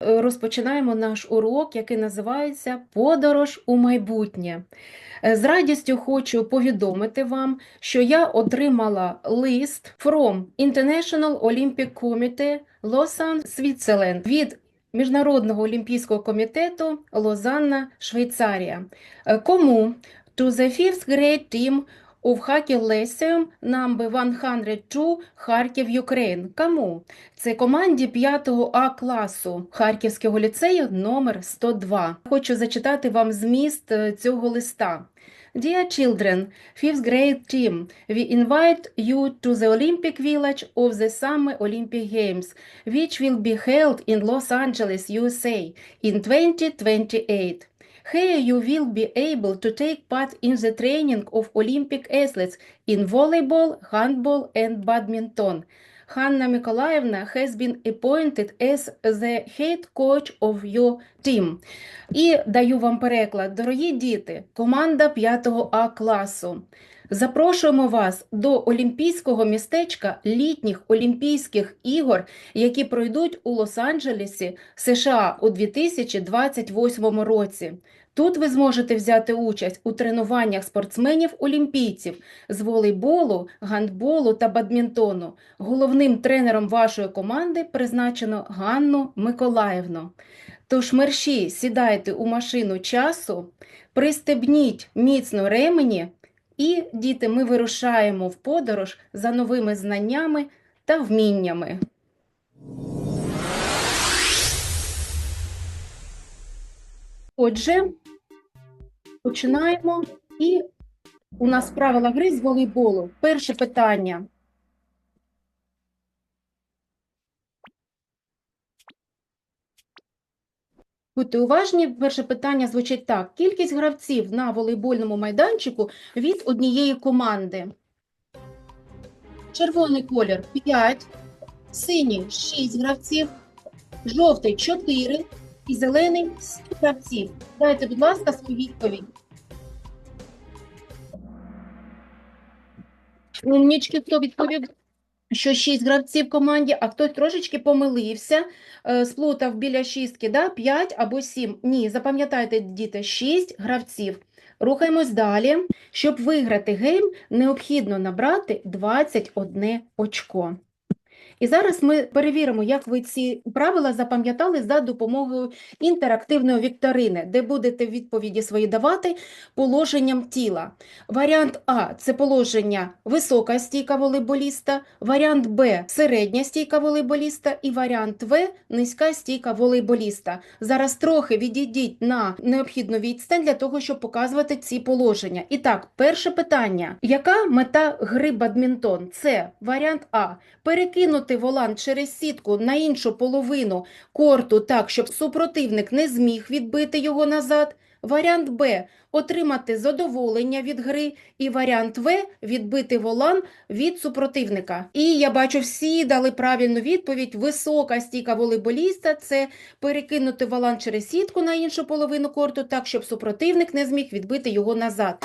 Розпочинаємо наш урок, який називається Подорож у майбутнє. Е, З радістю хочу повідомити вам, що я отримала лист from International Olympic Committee Lausanne, Switzerland від Міжнародного олімпійського комітету Лозанна, Швейцарія. Е, Кому? To the fifth grade team of Hockey Lyceum number 102 Харків, Ukraine. Кому? Це команді 5-го А класу Харківського ліцею номер 102. Хочу зачитати вам зміст е, цього листа. Dear children, 5th grade team, we invite you to the Olympic Village of the Summer Olympic Games, which will be held in Los Angeles, USA in 2028. Here you will be able to take part in the training of Olympic athletes in volleyball, handball and badminton. Hanna Миколаївна has been appointed as the head coach of your team. І даю вам переклад. Дорогі діти, команда 5 А класу. Запрошуємо вас до олімпійського містечка літніх Олімпійських ігор, які пройдуть у Лос-Анджелесі, США у 2028 році. Тут ви зможете взяти участь у тренуваннях спортсменів-олімпійців з волейболу, гандболу та бадмінтону. Головним тренером вашої команди призначено Ганну Миколаївну. Тож мерші сідайте у машину часу, пристебніть міцно ремені і, діти, ми вирушаємо в подорож за новими знаннями та вміннями. Отже, починаємо. І у нас правила гри з волейболу. Перше питання. Будьте уважні, перше питання звучить так. Кількість гравців на волейбольному майданчику від однієї команди. Червоний колір 5, синій 6 гравців, жовтий 4 і зелений 7 гравців. Дайте, будь ласка, свою відповідь. Умнічки, хто відповів, що 6 гравців в команді, а хтось трошечки помилився, е, сплутав біля шістки, да? 5 або 7. Ні, запам'ятайте, діти, 6 гравців. Рухаємось далі. Щоб виграти гейм, необхідно набрати 21 очко. І зараз ми перевіримо, як ви ці правила запам'ятали за допомогою інтерактивної вікторини, де будете відповіді свої давати положенням тіла. Варіант А це положення висока стійка волейболіста, варіант Б середня стійка волейболіста і варіант В низька стійка волейболіста. Зараз трохи відійдіть на необхідну відстань для того, щоб показувати ці положення. І так, перше питання: яка мета гри бадмінтон? Це варіант А перекинути волан через сітку на іншу половину корту так, щоб супротивник не зміг відбити його назад. Варіант Б отримати задоволення від гри, і варіант В відбити волан від супротивника. І я бачу, всі дали правильну відповідь. Висока стійка волейболіста це перекинути волан через сітку на іншу половину корту, так, щоб супротивник не зміг відбити його назад.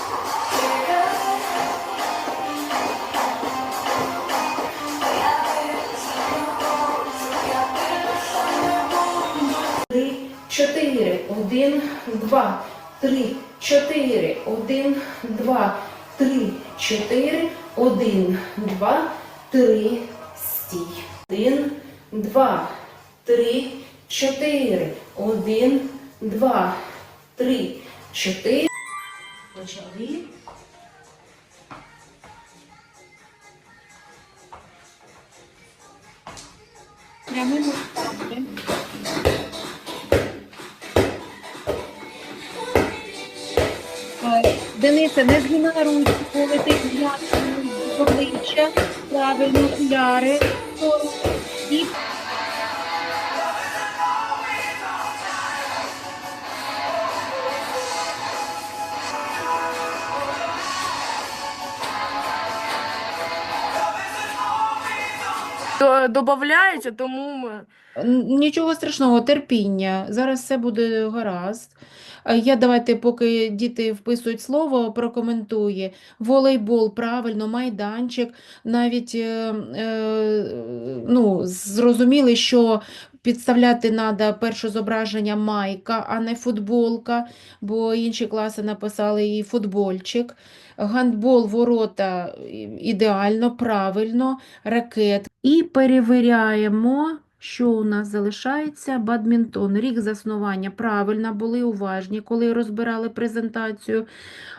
Три, чотири, один, два, три, чотири, один, два, три, чотири, один, два, три, стій. Один, два, три, чотири, один, два, три, чотири. Почали. Прямими Денисе, не згинай ручку, коли ти згадуєш обличчя, правильно, окуляри, і До- Добавляється, тому ми. Нічого страшного, терпіння. Зараз все буде гаразд. Я давайте, поки діти вписують слово, прокоментує. Волейбол, правильно, майданчик. Навіть е, е, ну, зрозуміли, що підставляти треба перше зображення майка, а не футболка, бо інші класи написали і футбольчик. Гандбол, ворота ідеально, правильно, ракет. І перевіряємо, що у нас залишається. Бадмінтон, рік заснування. Правильно, були уважні, коли розбирали презентацію.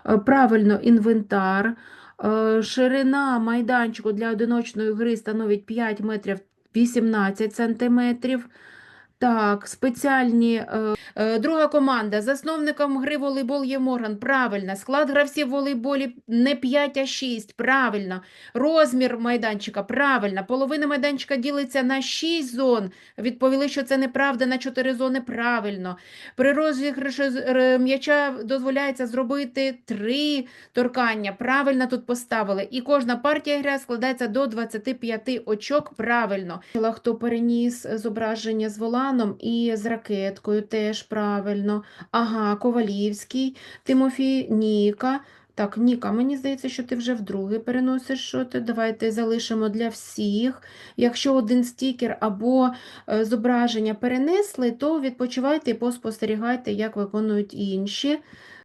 Е, Правильно, інвентар. Е, Ширина майданчику для одиночної гри становить 5 метрів 18 сантиметрів. Так, спеціальні. Е, е, друга команда. Засновником гри волейбол є Морган. Правильно. Склад гравців волейболі не 5, а 6. Правильно. Розмір майданчика. Правильно. Половина майданчика ділиться на 6 зон. Відповіли, що це неправда, на 4 зони. Правильно. При розіграші м'яча дозволяється зробити 3 торкання. Правильно тут поставили. І кожна партія гри складається до 25 очок. Правильно. Хто переніс зображення з воланом і з ракеткою, теж правильно. Ага, Ковалівський, Тимофій, Ніка. Так, Ніка, мені здається, що ти вже вдруге переносиш що. Давайте залишимо для всіх. Якщо один стікер або е, зображення перенесли, то відпочивайте і поспостерігайте, як виконують інші.